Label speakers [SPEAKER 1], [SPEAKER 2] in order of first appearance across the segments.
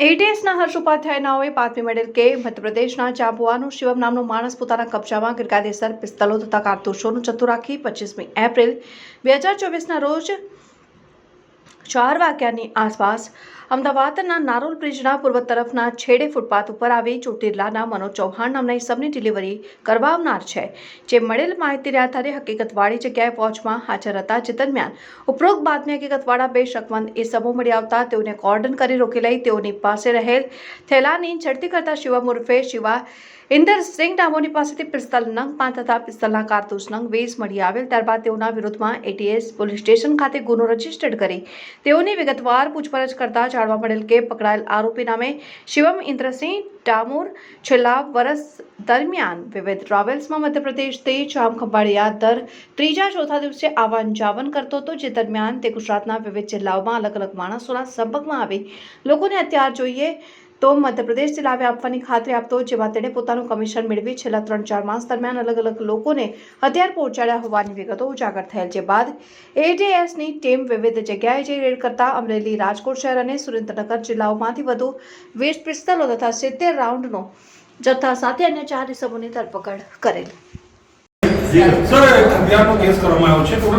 [SPEAKER 1] એટીએસના હર્ષ ઉપાધ્યાય નાઓએ પાંચમી મેડલ કે મધ્યપ્રદેશના જાબુઆનો શિવમ નામનો માણસ પોતાના કબજામાં ગેરકાયદેસર પિસ્તલો તથા કારતૂસોનું જથ્થો રાખી પચીસમી એપ્રિલ બે હજાર ચોવીસના રોજ ચાર વાગ્યાની આસપાસ અમદાવાદના નારોલ બ્રિજના પૂર્વ તરફના છેડે ફૂટપાથ ઉપર આવી ચોટીલાના મનોજ ચૌહાણ નામના ઇસમની ડિલિવરી કરવા આવનાર છે, જે મળેલ માહિતીને આધારે હકીકતવાળી જગ્યાએ પહોંચમાં હાજર હતા. જે દરમિયાન ઉપરોક્ત બાદની હકીકતવાળા બે શકમંદ ઇસમો મળી આવતા. તેઓને કોર્ડન કરી રોકી લઈ તેઓની પાસે રહેલ થેલાની ઝડપી કરતા શિવમ ઉર્ફે શિવા ઇન્દર સિંહ ડામોની પાસેથી પિસ્તલ નંગ પાંચ તથા પિસ્તલના કારતૂસ નંગ વીસ મળી આવેલ. ત્યારબાદ તેઓના વિરુદ્ધમાં એટીએસ પોલીસ સ્ટેશન ખાતે ગુનો રજીસ્ટર્ડ કરી તેઓની વિગતવાર પૂછપરછ કરતા જાણવા મળેલ કે પકડાયેલ આરોપી નામે શિવમ ઇન્દ્રસિંહ ડામોર છેલ્લા વર્ષ દરમિયાન વિવિધ ટ્રાવેલ્સમાં મધ્યપ્રદેશથી જામ ખંભાળિયા દર ત્રીજા ચોથા દિવસે આવન જાવન કરતો હતો, જે દરમિયાન તે ગુજરાતના વિવિધ જિલ્લાઓમાં અલગ અલગ માણસોના સંપર્કમાં આવી. લોકોને અત્યાર જોઈએ તો મધ્યપ્રદેશથી લાવી આપવાની ખાતરી આપતો, જેમાં તેણે પોતાનું કમિશન મેળવી છેલ્લા ત્રણ ચાર માસ દરમિયાન અલગ અલગ લોકોને હથિયાર પહોંચાડ્યા હોવાની વિગતો ઉજાગર થયેલ છે. બાદ એટીએસની ટીમ વિવિધ જગ્યાએ જઈ રેડ કરતા અમરેલી રાજકોટ શહેર અને સુરેન્દ્રનગર જિલ્લાઓમાંથી વધુ વીસ પિસ્તલો તથા સિત્તેર રાઉન્ડનો જથ્થા સાથે અન્ય ચાર ઇસમોની ધરપકડ કરેલ.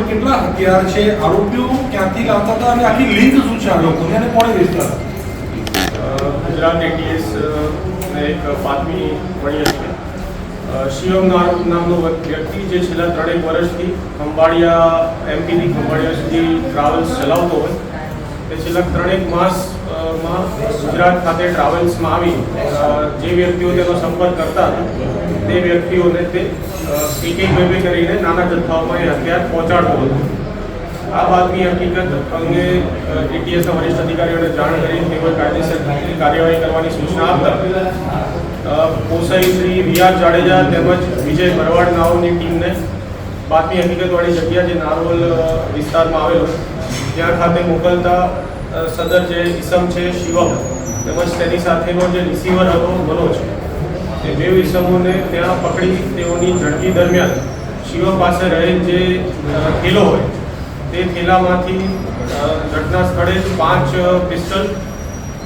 [SPEAKER 2] કેટલા હથિયાર છે? આરોપીઓ ક્યાંથી લાવતા હતા? અને આખી લિંક શું છે આ લોકોની? કોણે વેચતા હતા?
[SPEAKER 3] ગુજરાત એટીએસ એક બાતમી મળી હતી. શિવમ નામનો વ્યક્તિ જે છેલ્લા ત્રણેક વર્ષથી ખંભાળિયા, એમપીથી ખંભાળિયા સુધી ટ્રાવેલ્સ ચલાવતો હોય, તે છેલ્લા ત્રણેક માસમાં ગુજરાત ખાતે ટ્રાવેલ્સમાં આવી. જે વ્યક્તિઓ તેનો સંપર્ક કરતા હતા, તે વ્યક્તિઓને તે એક એક કરીને નાના જથ્થાઓમાં એ હથિયાર પહોંચાડતો હતો. આ વાતની હકીકત અંગે એટીએસના વરિષ્ઠ અધિકારીઓને જાણ કરી તેઓએ કાયદેસર કાર્યવાહી કરવાની સૂચના આપતા કોસાઈ શ્રી રિયાઝ જાડેજા તેમજ વિજય ભરવાડ નાઓની ટીમને બાતમી હકીકતવાળી જગ્યા જે નારોલ વિસ્તારમાં આવેલો, ત્યાં ખાતે મોકલતા સદર જે ઇસમ છે શિવમ તેમજ તેની સાથેનો જે રિસીવર હતો મનોજ તે બે ઇસમોને ત્યાં પકડી તેઓની ઝડપી દરમિયાન શિવમ પાસે રહેલ જે કિલો હોય તે થેલામાંથી ઘટના સ્થળે પાંચ પિસ્ટલ,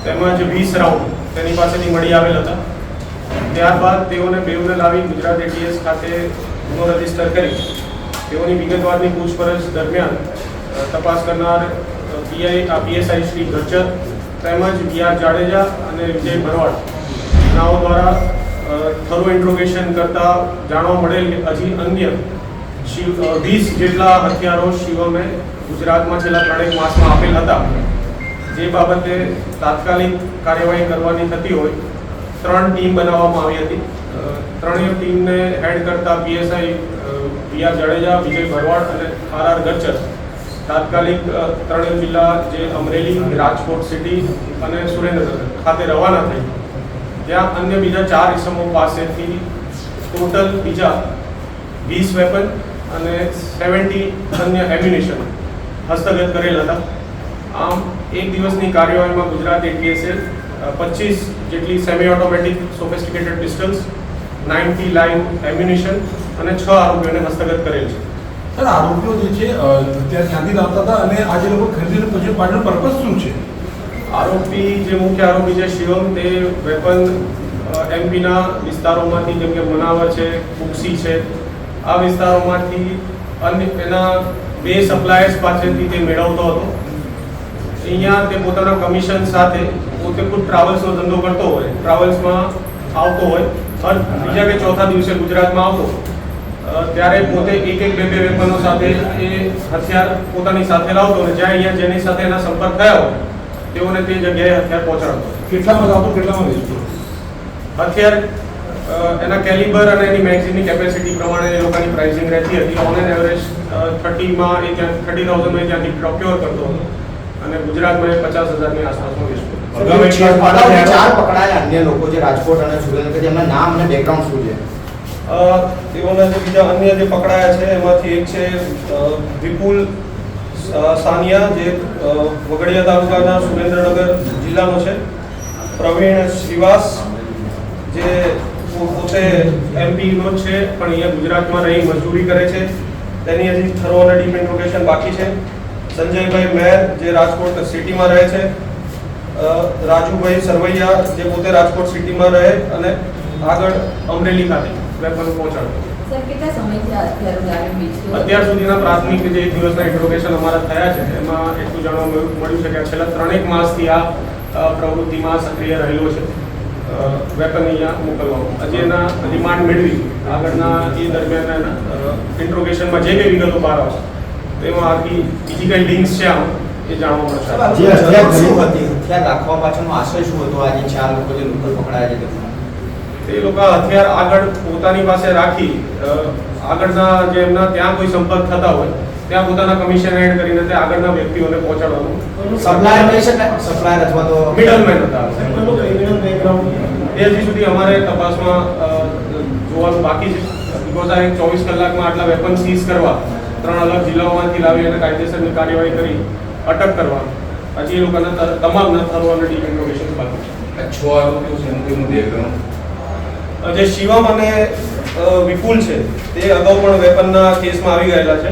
[SPEAKER 3] તેમજ વીસ રાઉન્ડ તેની પાસેથી મળી આવેલ હતા. ત્યારબાદ તેઓને બેઉને લાવી ગુજરાત એટીએસ ખાતે ગુનો રજિસ્ટર કરી. તેઓની વિગતવારની પૂછપરછ દરમિયાન તપાસ કરનાર પીઆઈ આ પીએસઆઈ શ્રી ગચ્ચર તેમજ બી આર જાડેજા અને વિજય ભરવાડ નાઓ દ્વારા થરો ઇન્ટ્રોગેશન કરતા જાણવા મળેલ હજી અન્ય વીસ જેટલા હથિયારો શિવમે ગુજરાતમાં છેલ્લા ત્રણેક માસમાં આપેલ હતા. જે બાબતે તાત્કાલિક કાર્યવાહી કરવાની થતી હોય, ત્રણ ટીમ બનાવવામાં આવી હતી. ત્રણેય ટીમને હેડ કરતા પીએસઆઈ આર જાડેજા, વિજય ભરવાડ અને આર આર ગચ્છર. તાત્કાલિક ત્રણેય જિલ્લા જે અમરેલી, રાજકોટ સિટી અને સુરેન્દ્રનગર ખાતે રવાના થઈ. ત્યાં અન્ય બીજા ચાર ઇસમો પાસેથી ટોટલ બીજા વીસ વેપન અને સેવન્ટી અન્ય એમ્યુનિશન હસ્તગત કરેલ હતા. આમ એક દિવસની કાર્યવાહીમાં ગુજરાત એટીએસે પચીસ જેટલી semi automatic sophisticated pistols ninety live ammunition અને છ આરોપીઓને હસ્તગત કરેલ છે.
[SPEAKER 2] સર આરોપીઓ જે છે ત્યાં ક્યાંથી લાવતા હતા અને આજે લોકો ખરીદીને પછી પાછળ પર્પઝ શું છે?
[SPEAKER 3] આરોપી જે મુખ્ય આરોપી છે શિવમ તે વેપન એમપીના વિસ્તારોમાંથી જેમ કે મનાવર છે કુક્ષી છે આ વિસ્તારોમાંથી અન્ય એના બે સપ્લાયર્સ પાસેથી તે મેળવતો હતો. અહીંયા તે પોતાના કમિશન સાથે પોતે ખુદ ટ્રાવેલ્સનો ધંધો કરતો હોય ટ્રાવેલ્સમાં આવતો હોય હર બીજા કે ચોથા દિવસે ગુજરાતમાં આવતો ત્યારે પોતે એક એક બે બે વેપનો સાથે એ હથિયાર પોતાની સાથે લાવતો અને જ્યાં અહીંયા જેની સાથે એના સંપર્ક થયા હોય તેઓને તે જગ્યાએ હથિયાર પહોંચાડતો.
[SPEAKER 2] કેટલામાં લાવતો કેટલામાં વેચતો
[SPEAKER 3] હથિયાર એના કેલિબર અને એની મેગઝીનની કેપેસિટી પ્રમાણે એ લોકોની પ્રાઇસિંગ રહેતી હતી. ઓન એન એવરેજ થર્ટીમાં એ ત્યાં થર્ટી થાઉઝન્ડમાં ત્યાંથી પ્રોક્યોર કરતો હતો. અને ગુજરાતમાં એ પચાસ હજારની આસપાસમાં વેચતો
[SPEAKER 4] ચાર પકડાયા અન્ય લોકો જે રાજકોટ અને સુરેન્દ્રનગર જેમના નામ અને બેકગ્રાઉન્ડ શું છે?
[SPEAKER 3] અ, તેઓના જે બીજા અન્ય જે પકડાયા છે એમાંથી એક છે વિપુલ સાનિયા જે વગડિયા તાલુકાના સુરેન્દ્રનગર જિલ્લાનો છે. પ્રવીણ શ્રીવાસ જે પોતે એમપીનો છે પણ અહીંયા ગુજરાતમાં રહી મજૂરી કરે છે. તેની હજી થરો અને ડીપ ઇન્ટ્રોગેશન બાકી છે. સંજયભાઈ મેર જે રાજકોટ સિટીમાં રહે છે રાજુભાઈ સરવૈયા જે પોતે રાજકોટ સિટીમાં રહે અને આગળ અમરેલી ખાતે વેપન
[SPEAKER 5] વેચ્યું
[SPEAKER 3] અત્યાર સુધીના પ્રાથમિક જે દિવસના ઇન્ટ્રોગેશન અમારા થયા છે એમાં એટલું જાણવા મળ્યું મળ્યું છે કે છેલ્લા ત્રણેક માસથી આ પ્રવૃત્તિમાં સક્રિય રહેલો છે. વેપન અહીંયા મોકલવાનું હજી એના રિમાન્ડ મેળવી. આગળના એ દરમિયાન એના ઇન્ટ્રોગેશનમાં જે કંઈ વિગતો બહાર આવશે તો એમાં આખી બીજી કઈ લિંક્સ છે આમ એ જાણવા મળશે.
[SPEAKER 4] હથિયાર રાખવા પાછળનો આશય શું હતો આજે ચાર લોકો જે લોકલ પકડાયા છે
[SPEAKER 3] તે લોકો હથિયાર આગળ પોતાની પાસે રાખી આગળના જે એમના ત્યાં કોઈ સંપર્ક થતા હોય ત્યાં પોતાના કમિશન એડ કરીને તે આગળના વ્યક્તિઓને પહોંચાડવાનું.
[SPEAKER 4] સપ્લાયર કહી શકાય સપ્લાયર અથવા તો
[SPEAKER 3] મિડલમેન હતા. એ હજી સુધી અમારે તપાસમાં જોવાનું બાકી છે. બિકોઝ આ એક ચોવીસ કલાકમાં આટલા વેપન સીઝ કરવા ત્રણ અલગ જિલ્લાઓમાંથી લાવી અને કાયદેસરની કાર્યવાહી કરી અટક કરવા. હજી એ લોકોના ત- તમામના થરો અને ડીપ ઇન્ફોર્મેશન બાકી છે.
[SPEAKER 6] છ આરોપીઓ છે એનું બેકગ્રાઉન્ડ
[SPEAKER 3] જે શિવમ અને વિપુલ છે તે અગાઉ પણ વેપનના કેસમાં આવી ગયેલા છે.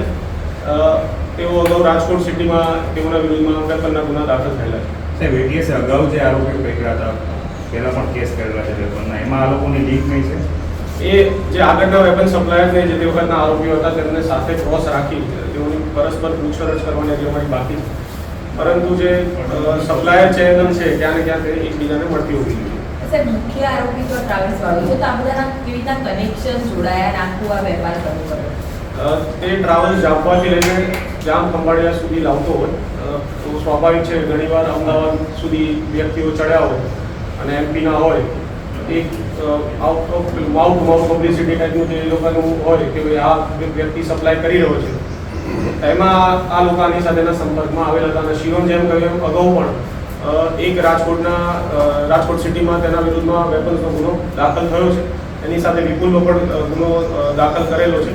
[SPEAKER 3] તેઓ અગાઉ રાજકોટ સિટીમાં તેઓના વિરુદ્ધમાં વેપનના ગુના દાખલ થયેલા છે.
[SPEAKER 7] સાહેબ એટીએસે અગાઉ જે આરોપીઓ પકડ્યા હતા પહેલા પણ કેસ કરેલા છે વેપનના એમાં આ લોકોની લિંક નહીં છે?
[SPEAKER 3] એ જે આગળના વેપન સપ્લાયરને જે તે વખતના આરોપીઓ હતા તેમને સાથે ક્રોસ રાખી તેઓની પરસ્પર પૂછપરછ કરવાની હજી અમારી બાકી છે. પરંતુ જે સપ્લાયર ચેનલ છે ક્યાં ને ક્યાં એકબીજાને મળતી હોવી જોઈએ.
[SPEAKER 5] તે મુખ્ય આરોપી તો ટ્રાવેલ્સ વાળો છે. તો આ બધાના કેવી રીતના કનેક્શન જોડાયા અને આ વેપાર શરૂ કર્યો
[SPEAKER 3] તે ટ્રાવેલ જામવાથી લઈને જામ ખંભાળિયા સુધી લાવતો હોય. તો સ્વાભાવિક છે ઘણીવાર અમદાવાદ સુધી વ્યક્તિઓ ચડ્યા હોય. અને એમપીના હોય, એક out of mouth mouth publicity ટાઈપનું જે લોકોનું હોય કે ભાઈ આ વ્યક્તિ સપ્લાય કરી રહ્યો છે. એમાં આ લોકો આની સાથેના સંપર્કમાં આવેલા હતા અને શિવમ જેમ કહ્યું અગાઉ પણ એક રાજકોટના રાજકોટ સિટીમાં તેના વિરુદ્ધમાં વેપન્સનો ગુનો દાખલ થયો છે. એની સાથે વિપુલનો પણ ગુનો દાખલ કરેલો છે.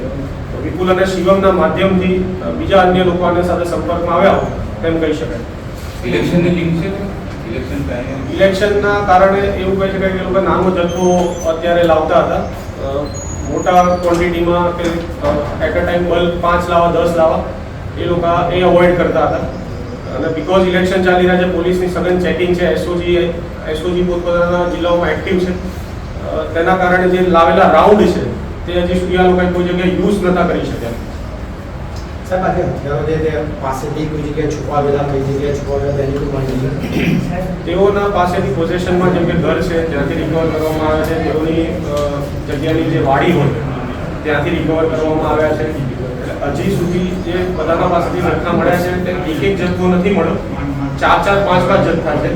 [SPEAKER 3] વિપુલ અને શિવમના માધ્યમથી બીજા અન્ય લોકો આની સાથે સંપર્કમાં આવ્યા હોય, તેમ કહી શકાય.
[SPEAKER 6] ઇલેક્શનની લિંક છે?
[SPEAKER 3] ઇલેક્શનના કારણે એવું કહી શકાય કે લોકો નાનો જથ્થો અત્યારે લાવતા હતા. મોટા ક્વોન્ટિટીમાં કે એટ અ ટાઈમ બલ્ક પાંચ લાવા, દસ લાવા, એ લોકો એ અવોઇડ કરતા હતા. અને બિકોઝ ઇલેક્શન ચાલી રહ્યા છે, પોલીસની સઘન ચેકિંગ છે એસઓજી એસઓજી પોતપોતાના જિલ્લાઓમાં એક્ટિવ છે. તેના કારણે જે લાવેલા રાઉન્ડ છે, તે હજી સુધી આ લોકોએ કોઈ જગ્યાએ યુઝ નતા કરી શક્યા.
[SPEAKER 4] સાહેબ, આજે હથિયારો જે તે પાસેથી કોઈ જગ્યાએ છુપાવેલા કઈ જગ્યાએ છુપાવેલા તેની કોઈ માહિતી
[SPEAKER 3] તેઓના પાસેથી પોઝેશનમાં જેમ કે ઘર છે, ત્યાંથી રિકવર કરવામાં આવે છે. તેઓની જગ્યાની જે વાડી હોય, ત્યાંથી રિકવર કરવામાં આવ્યા છે. હજી સુધી જે બધાના પાસેથી જથ્થા મળ્યા છે, તે એક એક જથ્થો નથી મળ્યો. ચાર ચાર, પાંચ પાંચ જથ્થા છે.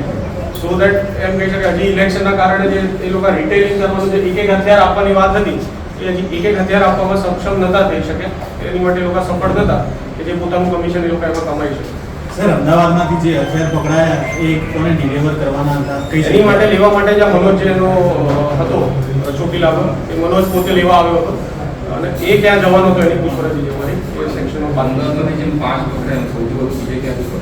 [SPEAKER 3] સો દેટ એમ કહી શકાય, હજી ઇલેક્શનના કારણે જે એ લોકો રિટેલિંગ કરવાનું જે એક એક હથિયાર આપવાની વાત હતી એ હજી એક એક હથિયાર આપવામાં સક્ષમ નતા થઈ શકે. એની માટે લોકો સફળ નતા કે જે પોતાનું કમિશન એ લોકો એમાં કમાઈ શકે.
[SPEAKER 8] સર અમદાવાદમાંથી જે હથિયાર પકડાયા એ કોને ડિલિવર કરવાના હતા?
[SPEAKER 3] એની માટે લેવા માટે જે મનોજ જે એનો અ, હતો ચોટીલાનો એ મનોજ પોતે લેવા આવ્યો હતો. અને એ ક્યાં જવાનો હતો એની પૂછપરછ જે અમારી સેક્શનમાં પાંચ
[SPEAKER 6] જેમ પાંચ પકડાયા સૌથી વધુ બીજે ક્યાંથી